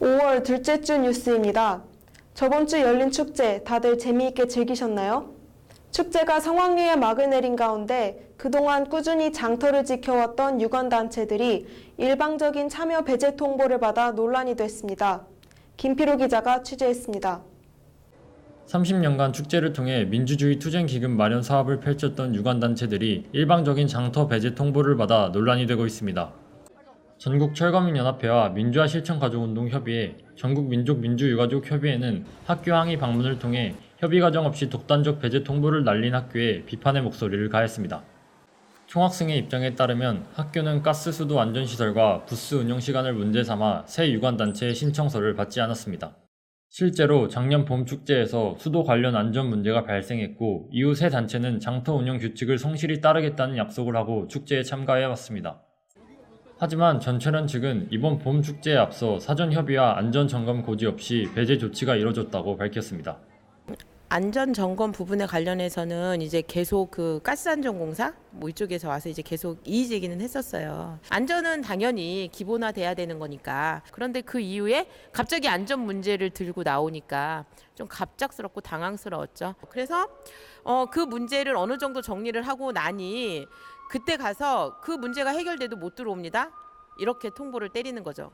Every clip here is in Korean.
5월 둘째 주 뉴스입니다. 저번 주 열린 축제 다들 재미있게 즐기셨나요? 축제가 성황리에 막을 내린 가운데 그동안 꾸준히 장터를 지켜왔던 유관단체들이 일방적인 참여 배제 통보를 받아 논란이 됐습니다. 김피로 기자가 취재했습니다. 30년간 축제를 통해 민주주의 투쟁 기금 마련 사업을 펼쳤던 유관단체들이 일방적인 장터 배제 통보를 받아 논란이 되고 있습니다. 전국 철거민연합회와 민주화 실천 가족운동 협의회, 전국 민족 민주유가족 협의회는 학교 항의 방문을 통해 협의 과정 없이 독단적 배제 통보를 날린 학교에 비판의 목소리를 가했습니다. 총학생의 입장에 따르면 학교는 가스 수도 안전시설과 부스 운영 시간을 문제 삼아 새 유관단체의 신청서를 받지 않았습니다. 실제로 작년 봄 축제에서 수도 관련 안전 문제가 발생했고 이후 새 단체는 장터 운영 규칙을 성실히 따르겠다는 약속을 하고 축제에 참가해 왔습니다. 하지만 전철현 측은 이번 봄 축제에 앞서 사전 협의와 안전 점검 고지 없이 배제 조치가 이뤄졌다고 밝혔습니다. 안전 점검 부분에 관련해서는 이제 계속 그 가스안전공사 뭐 이쪽에서 와서 이제 계속 이의 제기는 했었어요. 안전은 당연히 기본화돼야 되는 거니까. 그런데 그 이후에 갑자기 안전 문제를 들고 나오니까 좀 갑작스럽고 당황스러웠죠. 그래서 어, 그 문제를 어느 정도 정리를 하고 나니 그때 가서 그 문제가 해결돼도 못 들어옵니다. 이렇게 통보를 때리는 거죠.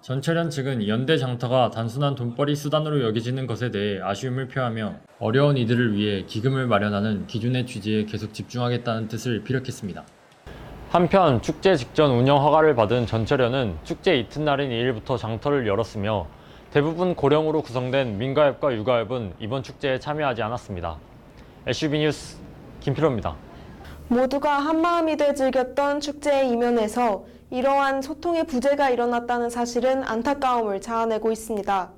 전철현 측은 연대 장터가 단순한 돈벌이 수단으로 여겨지는 것에 대해 아쉬움을 표하며 어려운 이들을 위해 기금을 마련하는 기존의 취지에 계속 집중하겠다는 뜻을 피력했습니다. 한편 축제 직전 운영 허가를 받은 전철현은 축제 이튿날인 2일부터 장터를 열었으며 대부분 고령으로 구성된 민가협과 유가협은 이번 축제에 참여하지 않았습니다. SUB 뉴스 김필호입니다. 모두가 한마음이 돼 즐겼던 축제의 이면에서 이러한 소통의 부재가 일어났다는 사실은 안타까움을 자아내고 있습니다.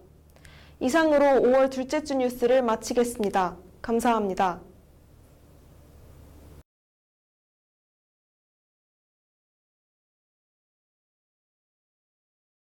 이상으로 5월 둘째 주 뉴스를 마치겠습니다. 감사합니다.